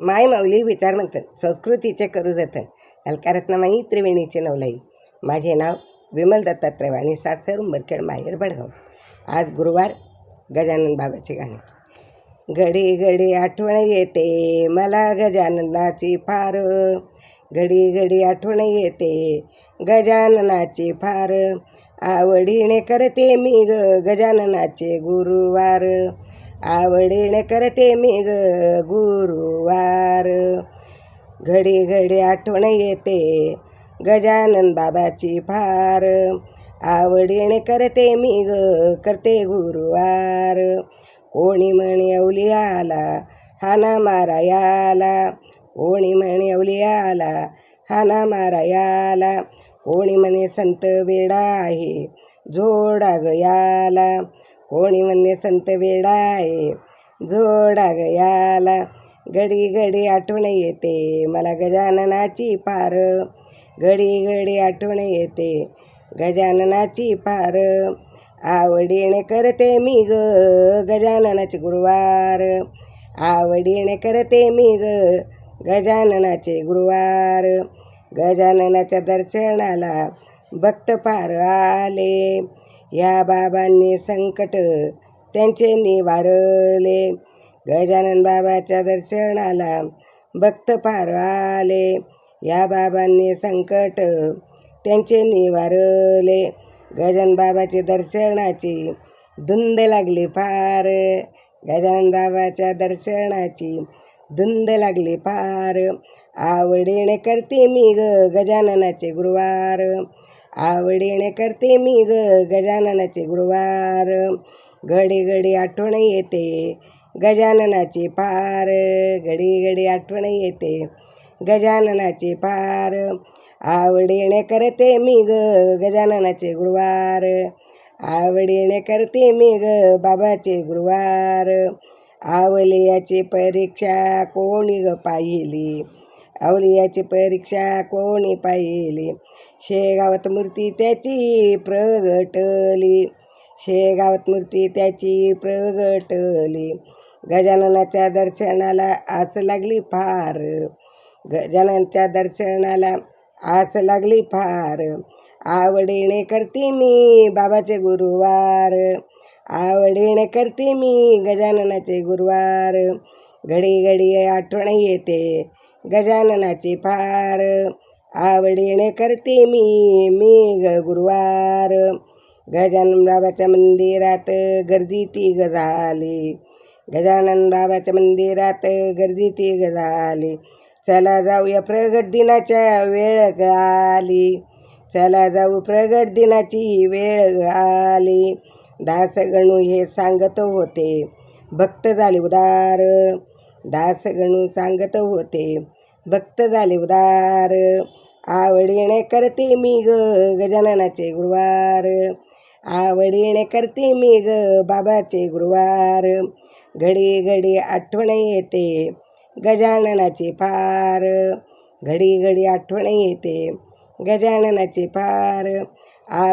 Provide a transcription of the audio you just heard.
माय माऊली विचार म्हणतात संस्कृतीचे करू जतन. अलकारत्नमाई त्रिवेणीचे नवलाई. माझे नाव विमल दत्तात्रय आणि सासर उंबरखेड माहेर बडगाव. आज गुरुवार गजानन बाबाचे गाणे. घडी घडी आठवण येते मला गजाननाची फार. घडी घडी आठवण येते गजाननाची फार. आवडीने करते मी ग गजाननाचे गुरुवार. आवडीने करते मी ग गुरुवार. घडी घडी आठवण येते गजानन बाबाची फार. आवडीने करते मी ग करते गुरुवार. कोणी म्हणे अवली आला हाना मारायाला कोणी म्हणे अवली आला हाना मारायाला कोणी म्हणे संत वेडा आहे जोडा गयाला कोणी म्हणे संत वेडा आहे जोडा गयाला घडी घडी आठवण येते मला गजाननाची पार. घडी घडी आठवण येते गजाननाची पार. आवडीने करते मी ग गजाननाचे गुरुवार. आवडीने करते मी ग गजाननाचे गुरुवार. गजाननाच्या दर्शनाला भक्त पार आले. या बाबांनी संकट त्यांचे निवारले. गजानन बाबाच्या दर्शनाला भक्त पार आले. या बाबांनी संकट त्यांचे निवारले. गजानन बाबाच्या दर्शनाची धुंद लागली फार. गजानन बाबाच्या दर्शनाची धुंद लागली फार. आवडीने करते मी ग गजाननाचे गुरुवार. आवडीने करते मी ग गजाननाचे गुरुवार. घडी घडी आठवण येते. गजाननाची पार. घडी घडी आठवण येते. गजाननाची पार. आवडीने करते मी ग गजाननाचे गुरुवार. आवडीने करते मी ग बाबाचे गुरुवार. आवलियाची परीक्षा कोणी ग पाहिली? आवलियाची परीक्षा कोणी पाहिली? शेगावात मूर्ती त्याची प्रगटली. शेगावात मूर्ती त्याची प्रगटली. गजाननाच्या दर्शनाला आस लागली फार. गजाननच्या दर्शनाला आस लागली फार. आवडीने करते मी बाबाचे गुरुवार. आवडीने करते मी गजाननाचे गुरुवार. घडी घडी आठवण येते गजाननाची फार. आवडीने करते मी मी ग गुरुवार गजानन बाबाच्या मंदिरात गर्दी ती ग झाली गजानन बाबाच्या मंदिरात गर्दी ती ग झाली चला जाऊया प्रगट दिनाच्या वेळ गाली चला जाऊ प्रगट दिनाची वेळ आली दास गणू हे सांगत होते भक्त झाले उदार दास गणू सांगत होते भक्त झाले उदार. आवडीने करते मी ग गजाननाचे गुरुवार. आवडीने करते मी ग बाबाचे गुरुवार. घडी घडी आठवण येते गजाननाची फार घडी घडी आठवण येते गजाननाची फार आव